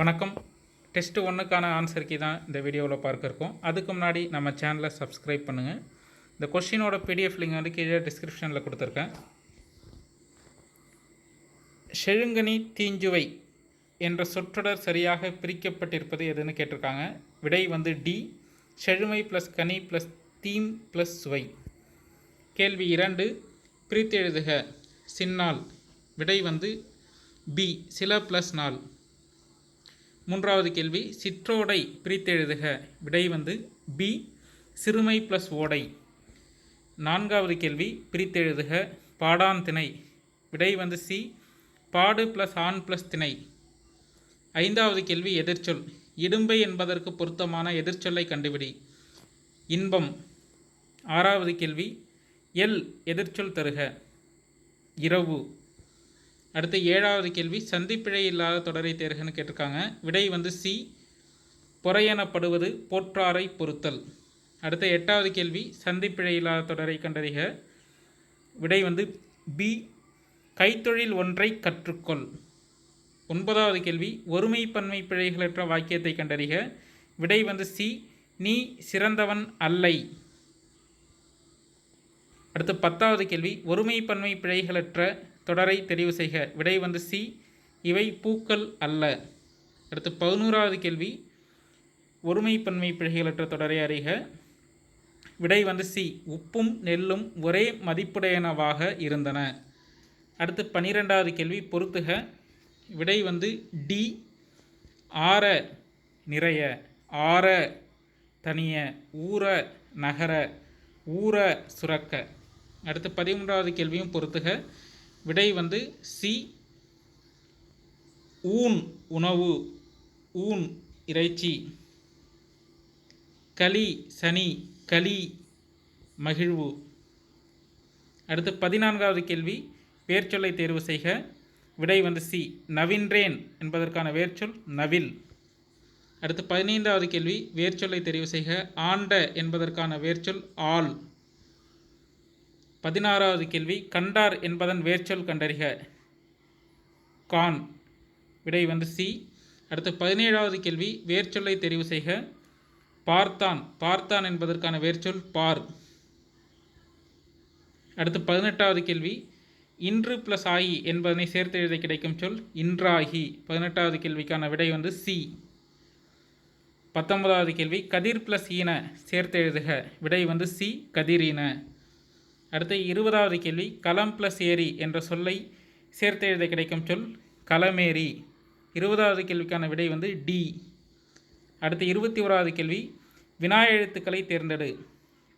வணக்கம். Test ஒன்றுக்கான answer key தான் இந்த வீடியோவில் பார்க்க இருக்கோம் அதுக்கு முன்னாடி நம்ம சேனலை சப்ஸ்கிரைப் பண்ணுங்கள் இந்த கொஷினோட பிடிஎஃப் லிங்க் வந்து கீழே டிஸ்கிரிப்ஷனில் கொடுத்துருக்கேன். செழுங்கனி தீஞ்சுவை என்ற சொற்றொடர் சரியாக பிரிக்கப்பட்டிருப்பது எதுன்னு கேட்டிருக்காங்க. விடை வந்து டி செழுமை ப்ளஸ் கனி ப்ளஸ் தீம் ப்ளஸ் சுவை. கேள்வி இரண்டு. பிரித்தெழுதுக எழுதுக. சின்னாள் விடை வந்து பி சில ப்ளஸ் நாள். மூன்றாவது கேள்வி சிற்றோடை பிரித்தெழுதுக. விடை வந்து பி சிறுமை ப்ளஸ் ஓடை. நான்காவது கேள்வி பிரித்தெழுதுக. பாடான் திணை. விடை வந்து சி பாடு ப்ளஸ் ஆண் ப்ளஸ் திணை. ஐந்தாவது கேள்வி எதிர்ச்சொல். இடும்பை என்பதற்கு பொருத்தமான எதிர்ச்சொல்லை கண்டுபிடி. இன்பம். ஆறாவது கேள்வி எல் எதிர்ச்சொல் தருக. இரவு. அடுத்து ஏழாவது கேள்வி சந்திப்பிழை இல்லாத தொடரை தேர்கன்னு கேட்டிருக்காங்க. விடை வந்து சி பொறையெனப்படுவது போற்றாரை பொறுத்தல். அடுத்த எட்டாவது கேள்வி சந்திப்பிழை இல்லாத தொடரை கண்டறிக. விடை வந்து பி கைத்தொழில் ஒன்றை கற்றுக்கொள். ஒன்பதாவது கேள்வி ஒருமை பன்மை பிழைகளற்ற வாக்கியத்தை கண்டறிக. விடை வந்து சி நீ சிறந்தவன் அல்லை. அடுத்து பத்தாவது கேள்வி ஒருமை பன்மை பிழைகளற்ற தொடரை தெரிவு செய்க. விடை வந்து சி. இவை பூக்கள் அல்ல. அடுத்து பதினோராவது கேள்வி. ஒருமை பன்மை பிழைகளற்ற தொடரை அறிக. விடை வந்து சி. உப்பும் நெல்லும் ஒரே மதிப்புடையனவாக இருந்தன. அடுத்து பன்னிரெண்டாவது கேள்வி. பொறுத்துக. விடை வந்து டி. ஆற நிறைய. ஆற தனிய. ஊற நகர. ஊற சுரக்க. அடுத்து பதிமூன்றாவது கேள்வியும் பொறுத்துக. விடை வந்து சி. ஊன் உணவு ஊன் இறைச்சி. களி சனி களி மகிழ்வு. அடுத்து பதினான்காவது கேள்வி. வேர்ச்சொல்லை தேர்வு செய்க. விடை வந்து சி. நவின்றேன் என்பதற்கான வேர்ச்சொல் நவில். அடுத்து பதினைந்தாவது கேள்வி. வேர்ச்சொல்லை தெரிவு செய்க. ஆண்ட என்பதற்கான வேர்ச்சொல் ஆள். பதினாறாவது கேள்வி கண்டார் என்பதன் வேர்ச்சொல் கண்டறிக. கான். விடை வந்து சி. அடுத்து பதினேழாவது கேள்வி வேர்ச்சொல்லை தெரிவு செய்க. பார்த்தான். பார்த்தான் என்பதற்கான வேர்ச்சொல் பார். அடுத்து பதினெட்டாவது கேள்வி இன்று ப்ளஸ் ஆகி என்பதனை சேர்த்து எழுத கிடைக்கும் சொல் இன்றாகி. பதினெட்டாவது கேள்விக்கான விடை வந்து சி. பத்தொன்பதாவது கேள்வி கதிர் ப்ளஸ் ஈன சேர்த்து எழுதுக. விடை வந்து சி கதிரீன அடுத்து இருபதாவது கேள்வி களம் ப்ளஸ் ஏரி என்ற சொல்லை சேர்த்து எழுத கிடைக்கும் சொல் களமேரி இருபதாவது கேள்விக்கான விடை வந்து டி அடுத்து இருபத்தி ஓராவது கேள்வி வினா எழுத்துக்களை தேர்ந்தெடு.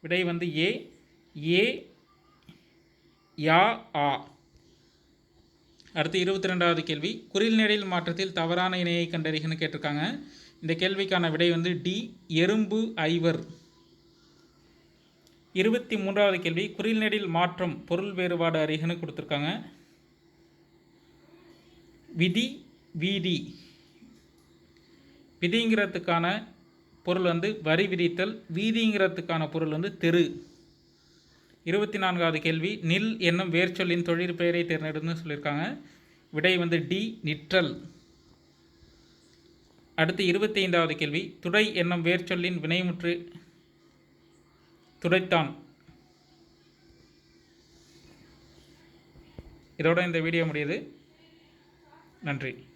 விடை வந்து ஏ ஏ யா ஆ. அடுத்து இருபத்தி ரெண்டாவது கேள்வி குறில்நெடில் மாற்றத்தில் தவறான இணையை கண்டறிகன்னு கேட்டிருக்காங்க. இந்த கேள்விக்கான விடை வந்து டி எறும்பு ஐவர். இருபத்தி மூன்றாவது கேள்வி குறில்நெடில் மாற்றம் பொருள் வேறுபாடு அறிகன்னு கொடுத்துருக்காங்க. விதி வீதி. விதிங்கிறதுக்கான பொருள் வந்து வரி விதித்தல் வீதிங்கிறதுக்கான பொருள் வந்து தெரு. இருபத்தி நான்காவது கேள்வி நில் என்னும் வேர்ச்சொல்லின் தொழில் பெயரை தேர்ந்தெடுன்னு சொல்லியிருக்காங்க. விடை வந்து டி நிற்றல். அடுத்து இருபத்தி ஐந்தாவது கேள்வி துடை என்னும் வேர்ச்சொல்லின் வினைமுற்று துடைத்தான். இதோட இந்த வீடியோ முடியுது. நன்றி.